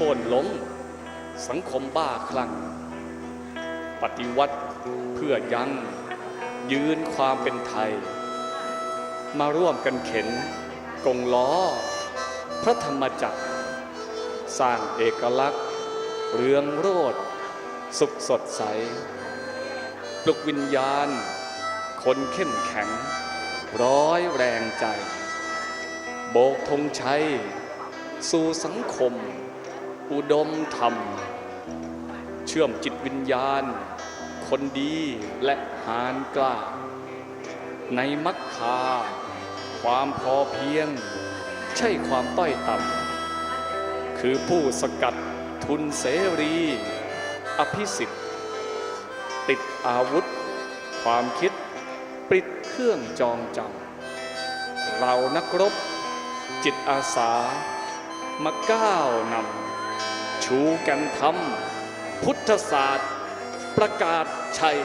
ค่นล้ม สังคมบ้าคลั่ง ปฏิวัติเพื่อยังยืนความเป็นไทย มาร่วมกันเข็นกงล้อ พระธรรมจักร สร้างเอกลักษณ์ เรืองโรดสุขสดใส ปลุกวิญญาณ คนเข้มแข็ง ร้อยแรงใจ โบกธงชัย สู่สังคม อุดมธรรม เชื่อมจิตวิญญาณ คนดีและหานกล้า ในมักคา ความพอเพียง ใช่ความต้อยต่ำคือผู้สกัดทุนเสรี อภิสิทธิ์ ติดอาวุธ ความคิด ปิดเครื่องจองจำเรานักรบ จิตอาสามาก้าวนำ ชูกันทำพุทธศาสตร์ ประกาศชัย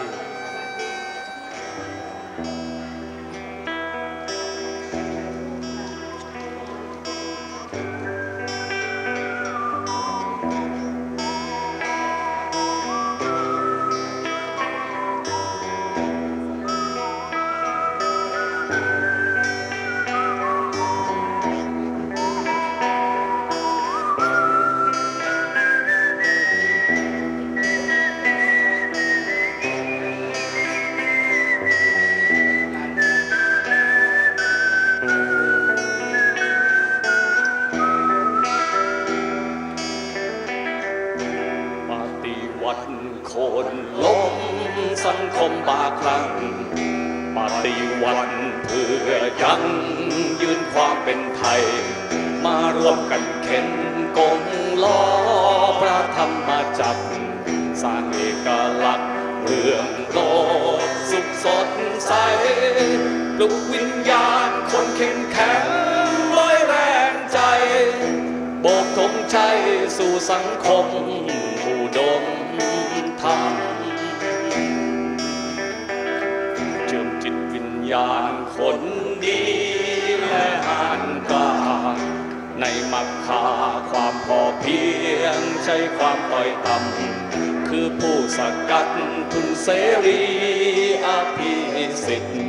คนล้มสังคมบาคลั่งปฏิวัติเพื่อยังยืนความเป็นไทย มารวมกันเข็นกงล้อพระธรรมจักรสร้างเอกลักษณ์เรื่องโลกสุขสดใสปลุกวิญญาณคนเข้มแข็งร้อยแรงใจ โบกธงชัยสู่สังคมอุดม รมเชื่อมจิตวิญญาณคนดีและหานก้าในมักคาความพอเพียงใช้ความต่อยต่ำคือผู้สกัดทุนเสรีอภิสิทธิ์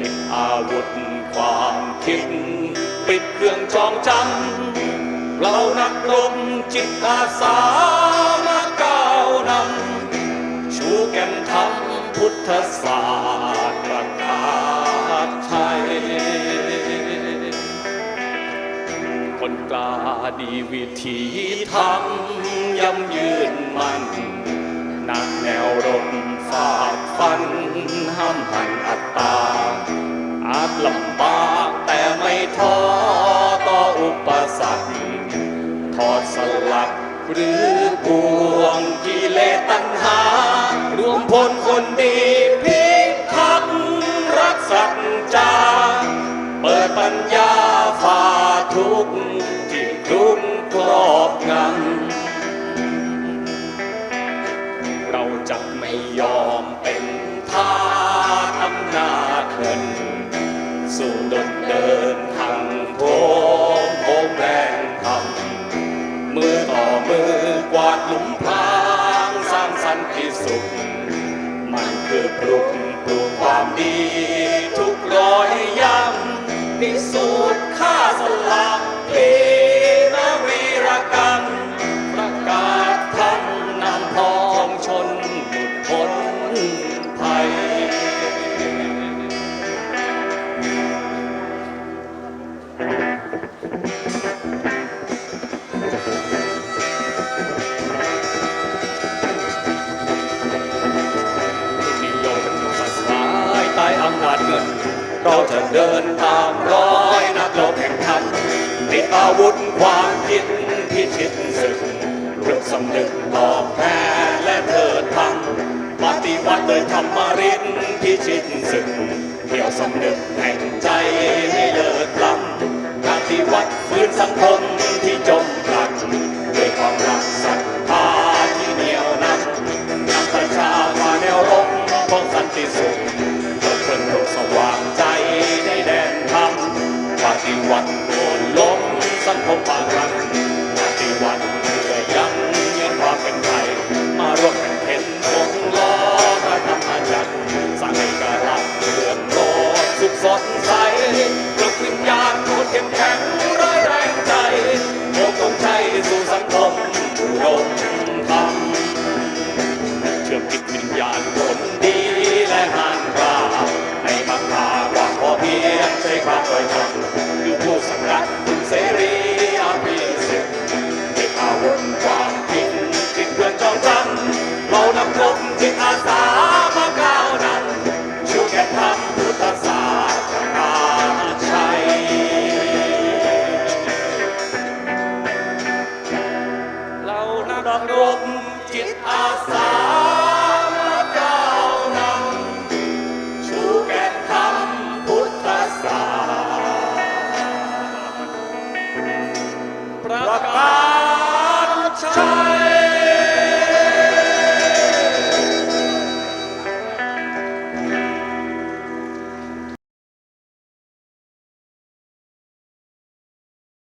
ติดอาวุธความคิดปิดเครื่องจองจำเรานักรบจิตอาสา ทธศาสตร์ประกาศชัยคนกล้าดีวิธีทำยำยืนมันนักแนวรบฝากฟันห้ามหันอัตตา อาจลำบากแต่ไม่ท้อต่ออุปสรรคทอดสลัก หรือปวงกิเลสตัณหา รวมพลคนดีพิทักษ์รักสัจจา เปิดปัญญาฝ่าทุกที่คลุมครอบงำเราจะไม่ยอมเป็นทาสอำนาจเงิน ที่สุข มันคือปลุกปลุกความดี ทุกร้อยย้ำพิสูจน์ค่าสลัก เดินตามร้อยนักรบแห่งธรรมติดอาวุธความคิดพิชิตศึกเรื่องสำนึกตอบแพ้และเถิดทำปฏิวัติโดยธรรมรินพิชิตศึกเที่ยวสำนึกแห่งใจให้เลิศล้ำปฏิวัติฟื้นสังคม Bye.